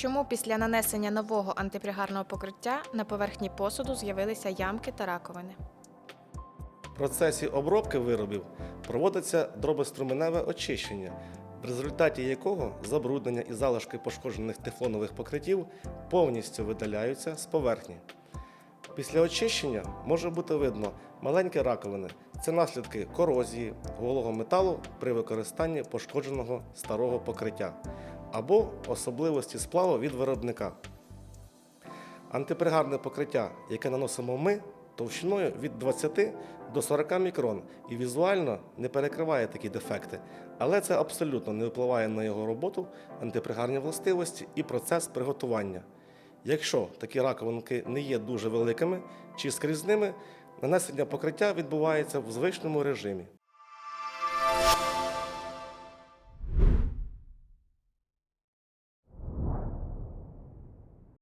Чому після нанесення нового антипригарного покриття на поверхні посуду з'явилися ямки та раковини? В процесі обробки виробів проводиться дробоструменеве очищення, в результаті якого забруднення і залишки пошкоджених тефлонових покриттів повністю видаляються з поверхні. Після очищення може бути видно маленькі раковини. Це наслідки корозії, голого металу при використанні пошкодженого старого покриття або особливості сплаву від виробника. Антипригарне покриття, яке наносимо ми, товщиною від 20 до 40 мікрон і візуально не перекриває такі дефекти, але це абсолютно не впливає на його роботу, антипригарні властивості і процес приготування. Якщо такі раковинки не є дуже великими чи скрізними, нанесення покриття відбувається в звичному режимі.